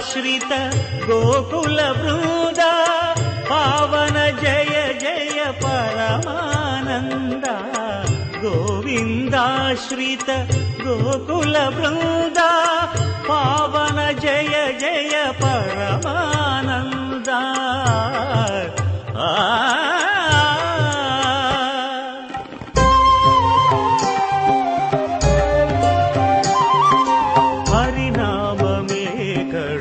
ఆశ్రిత గోకుల బృంద పావన జయ జయ పరమానంద. గోవిందాశ్రిత గోకుల బృంద పావన జయ జయ పరమానంద. ఆ! హరినామమే కడు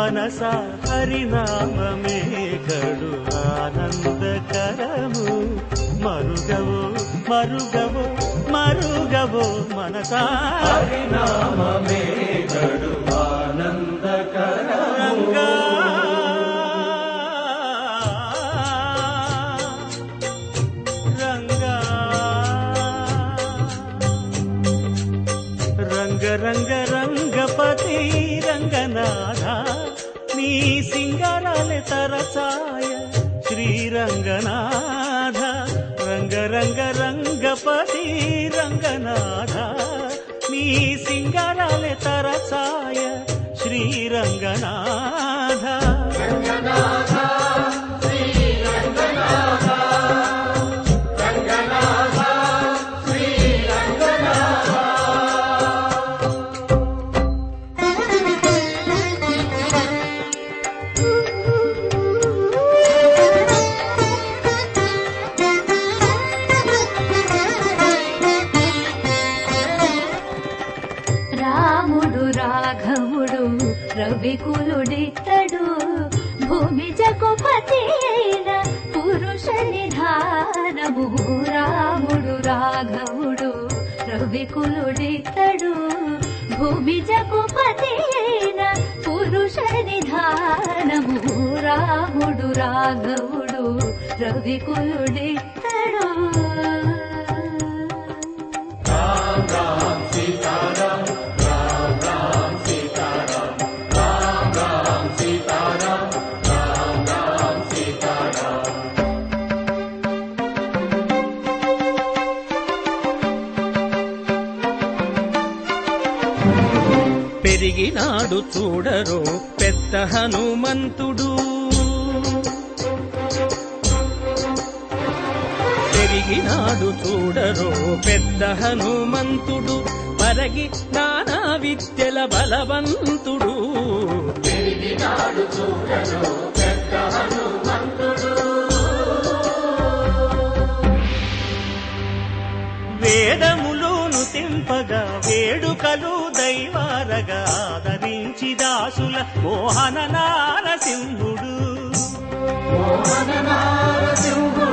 మనస హరినామే కడు ఆనందకరము. మరుగవు మరుగవు మరుగవు మనస హరినామే కడు ఆనందకరంగా రంగా రంగ. నీ సింగారాలే తరచాయ. శ్రీరంగనాథ రంగ రంగ రంగపతి రంగనాథ. నీ సింగారాలే తరచాయ. శ్రీరంగనాథ. రంగనాథ రాఘవుడు రవికులుడితడు భూమి జగుపతి అయిన పురుష నిధానము. రాముడు రాఘవుడు రవికులుడితడు భూమి జగుపతి అయిన పురుష నిధానము. రాముడు రాఘవుడు రవికులుడితడు పెరిగినాడు చూడరు పెద్ద హనుమంతుడు. పెరిగినాడు చూడరు పెద్ద హనుమంతుడు. పరగి నానా విద్యల బలవంతుడు. వేదములోను తెంపగా వేడుకలు దైవారగా ఆదరించి దాసుల మోహన నారసింహుడు. మోహన నారసింహుడు.